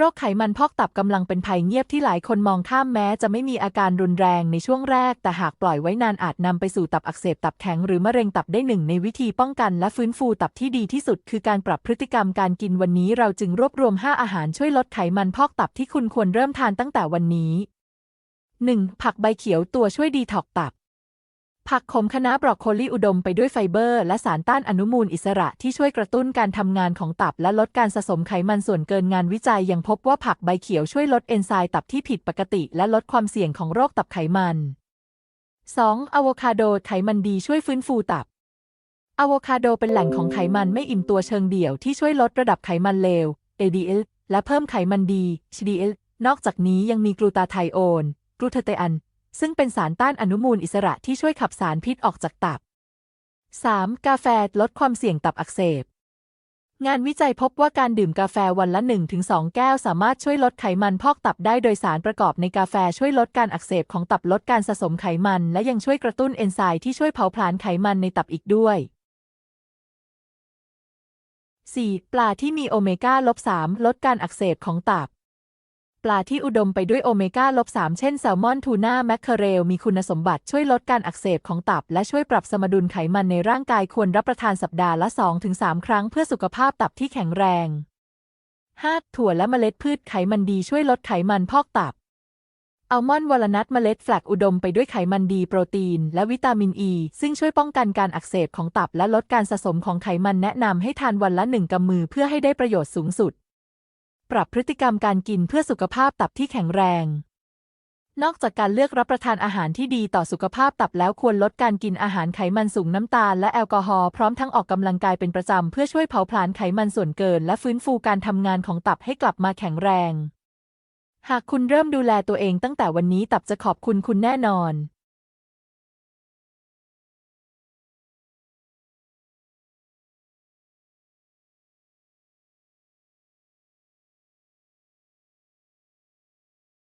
โรคไขมันพอกตับกำลังเป็นภัยเงียบที่หลายคนมองข้ามแม้จะไม่มีอาการรุนแรงในช่วงแรก แต่หากปล่อยไว้นานอาจนำไปสู่ตับอักเสบตับแข็งหรือมะเร็งตับได้หนึ่งในวิธีป้องกันและฟื้นฟูตับที่ดีที่สุด คือการปรับพฤติกรรมการกินวันนี้เราจึงรวบรวม 5 อาหารช่วยลดไขมันพอกตับที่คุณควรเริ่มทานตั้งแต่วันนี้ 1. ผักใบเขียวตัวช่วยดีท็อกตับ ผักขมคะน้าบรอกโคลีอุดมไปด้วยไฟเบอร์ และสารต้านอนุมูลอิสระที่ช่วยกระตุ้นการทำงานของตับและลดการสะสมไขมันส่วนเกินงานวิจัยยังพบว่าผักใบเขียวช่วยลดเอนไซม์ตับที่ผิดปกติ และลดความเสี่ยงของโรคตับไขมัน 2. อะโวคาโดไขมันดีช่วยฟื้นฟูตับอะโวคาโดเป็นแหล่งของไขมันไม่อิ่มตัวเชิงเดี่ยวที่ช่วยลดระดับไขมันเลว LDL และเพิ่มไขมันดี HDL นอกจากนี้ยังมีกลูตาไทโอนกลูเทเตอัน ซึ่งเป็นสารต้านอนุมูลอิสระที่ช่วยขับสารพิษออกจากตับ 3. กาแฟลดความเสี่ยงตับอักเสบ งานวิจัยพบว่าการดื่มกาแฟวันละ 1-2 แก้วสามารถช่วยลดไขมันพอกตับได้โดยสารประกอบในกาแฟช่วยลดการอักเสบของตับลดการสะสมไขมัน และยังช่วยกระตุ้นเอนไซม์ที่ช่วยเผาผลาญไขมันในตับอีกด้วย 4. ปลาที่มีโอเมก้าลบ3ลดการอักเสบของตับ ปลาที่อุดมไปด้วยโอเมก้าลบ3เช่นแซลมอนทูน่าแมคเคอเรล มีคุณสมบัติช่วยลดการอักเสบของตับ และช่วยปรับสมดุลไขมันในร่างกายควรรับประทานสัปดาห์ละ 2-3 ครั้งเพื่อสุขภาพตับที่แข็งแรง 5. ถั่วและเมล็ดพืชไขมันดีช่วยลดไขมันพอกตับอัลมอนด์วอลนัทเมล็ดแฟลกอุดมไปด้วยไขมันดีโปรตีน และวิตามินอ e, ีซึ่งช่วยป้องกันการอักเสบของตับและลดการสะสมของไขมันแนะนำให้ทานวันละหนึ่งกำมือเพื่อให้ได้ประโยชน์สูงสุด ปรับพฤติกรรมการกินเพื่อสุขภาพตับที่แข็งแรง นอกจากการเลือกรับประทานอาหารที่ดีต่อสุขภาพตับแล้วควรลดการกินอาหารไขมันสูงน้ำตาลและแอลกอฮอล์พร้อมทั้งออกกำลังกายเป็นประจำเพื่อช่วยเผาผลาญไขมันส่วนเกิน และฟื้นฟูการทำงานของตับให้กลับมาแข็งแรง หากคุณเริ่มดูแลตัวเองตั้งแต่วันนี้ตับจะขอบคุณคุณแน่นอน